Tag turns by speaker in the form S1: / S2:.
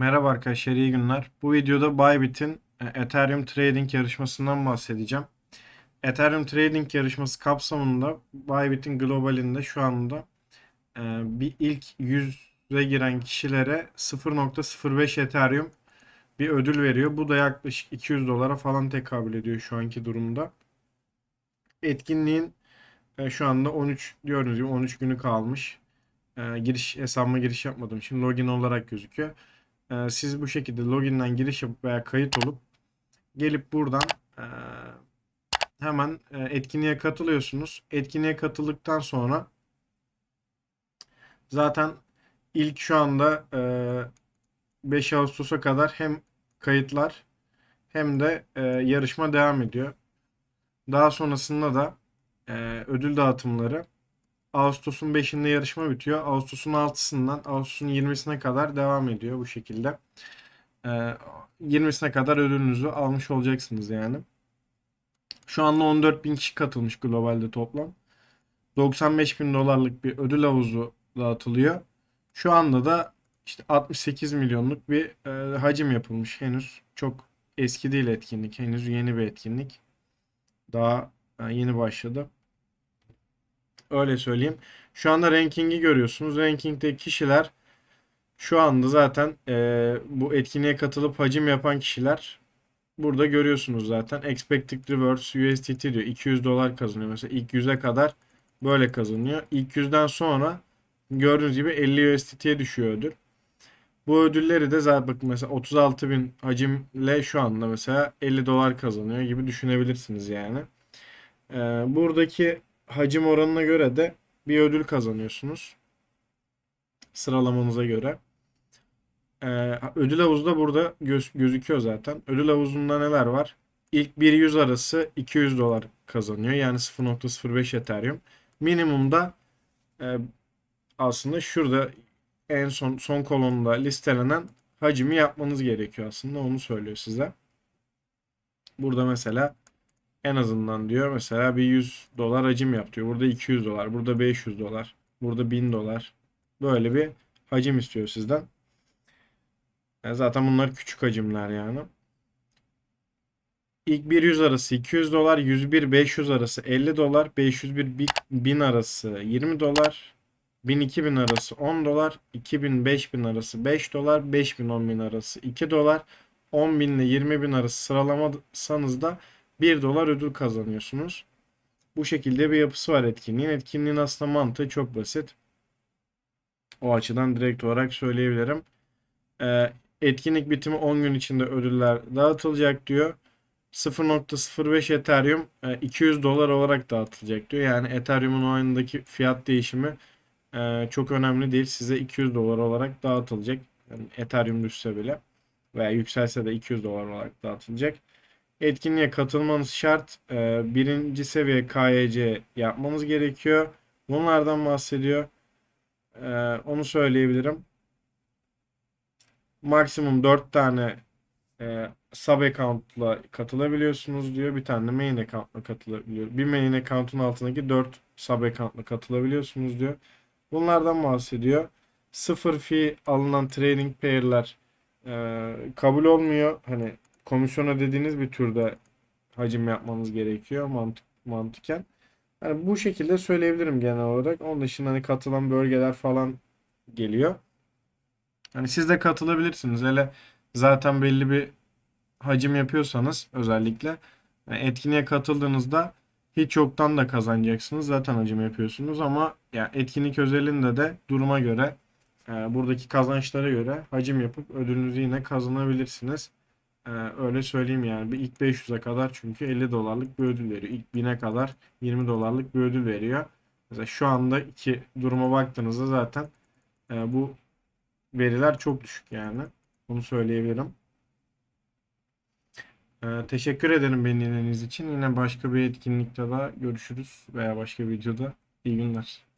S1: Merhaba arkadaşlar, iyi günler. Bu videoda Bybit'in e, Ethereum Trading yarışmasından bahsedeceğim. Ethereum Trading yarışması kapsamında Bybit'in globalinde şu anda e, bir ilk 100'e giren kişilere 0.05 Ethereum bir ödül veriyor. Bu da yaklaşık 200 dolara falan tekabül ediyor şu anki durumda. Etkinliğin e, şu anda 13 gördüğünüz gibi 13 günü kalmış. Giriş hesabıma giriş yapmadım. için login olarak gözüküyor. Ee, siz bu şekilde login'den giriş yapıp veya kayıt olup gelip buradan e, hemen e, etkinliğe katılıyorsunuz. Etkinliğe katıldıktan sonra zaten ilk şu anda e, 5 Ağustos'a kadar hem kayıtlar hem de e, yarışma devam ediyor. Daha sonrasında da e, ödül dağıtımları Ağustos'un 5'inde yarışma bitiyor. Ağustos'un 6'sından Ağustos'un 20'sine kadar devam ediyor bu şekilde. Ee, 20'sine kadar ödülünüzü almış olacaksınız yani. Şu anda 14 bin kişi katılmış globalde toplam. 95 bin dolarlık bir ödül havuzu dağıtılıyor. Şu anda da işte 68 milyonluk bir e, hacim yapılmış. Henüz çok eski değil etkinlik. Henüz yeni bir etkinlik. Daha e, yeni başladı. Öyle söyleyeyim. Şu anda ranking'i görüyorsunuz. Ranking'de kişiler şu anda zaten e, bu etkinliğe katılıp hacim yapan kişiler burada görüyorsunuz zaten. Expected rewards USDT diyor. 200 dolar kazanıyor. Mesela ilk 100'e kadar böyle kazanıyor. İlk 100'den sonra gördüğünüz gibi 50 USDT'ye düşüyor ödül. Bu ödülleri de zaten bakın mesela 36 bin hacimle şu anda mesela 50 dolar kazanıyor gibi düşünebilirsiniz yani. Ee, buradaki hacim oranına göre de bir ödül kazanıyorsunuz. Sıralamanıza göre. Ee, ödül havuzu da burada göz, gözüküyor zaten. Ödül havuzunda neler var? İlk 1-100 arası 200 dolar kazanıyor. Yani 0.05 Ethereum. Minimumda e, aslında şurada en son son kolonda listelenen hacimi yapmanız gerekiyor aslında. Onu söylüyor size. Burada mesela en azından diyor mesela bir 100 dolar hacim yap diyor. Burada 200 dolar, burada 500 dolar, burada 1000 dolar. Böyle bir hacim istiyor sizden. Yani zaten bunlar küçük hacimler yani. İlk 100 arası 200 dolar, 101 500 arası 50 dolar, 501 1000 arası 20 dolar, 1000 2000 arası 10 dolar, 2000 5000 arası 5 dolar, 5000 10000 arası 2 dolar, 10.000 ile 20.000 arası sıralamasanız da 1 dolar ödül kazanıyorsunuz. Bu şekilde bir yapısı var etkinliğin. Etkinliğin aslında mantığı çok basit. O açıdan direkt olarak söyleyebilirim. Ee, etkinlik bitimi 10 gün içinde ödüller dağıtılacak diyor. 0.05 Ethereum 200 e, dolar olarak dağıtılacak diyor. Yani Ethereum'un o ayındaki fiyat değişimi e, çok önemli değil. Size 200 dolar olarak dağıtılacak. Yani Ethereum düşse bile veya yükselse de 200 dolar olarak dağıtılacak. Etkinliğe katılmanız şart. Ee, birinci seviye KYC yapmanız gerekiyor. Bunlardan bahsediyor. Ee, onu söyleyebilirim. Maksimum 4 tane e, sub account'la katılabiliyorsunuz diyor. Bir tane de main account'la katılabiliyor. Bir main account'un altındaki 4 sub account'la katılabiliyorsunuz diyor. Bunlardan bahsediyor. Sıfır fee alınan trading pair'ler e, kabul olmuyor. Hani komisyona dediğiniz bir türde hacim yapmanız gerekiyor mantık mantıken. Yani bu şekilde söyleyebilirim genel olarak. Onun dışında hani katılan bölgeler falan geliyor. Hani siz de katılabilirsiniz. Hele zaten belli bir hacim yapıyorsanız özellikle yani etkinliğe katıldığınızda hiç yoktan da kazanacaksınız. Zaten hacim yapıyorsunuz ama ya etkinlik özelinde de duruma göre e, buradaki kazançlara göre hacim yapıp ödülünüzü yine kazanabilirsiniz. Ee, öyle söyleyeyim yani. İlk 500'e kadar çünkü 50 dolarlık bir ödül veriyor. İlk 1000'e kadar 20 dolarlık bir ödül veriyor. Mesela şu anda iki duruma baktığınızda zaten e, bu veriler çok düşük yani. Bunu söyleyebilirim. Ee, teşekkür ederim beni dinlediğiniz için. Yine başka bir etkinlikte daha görüşürüz veya başka videoda. İyi günler.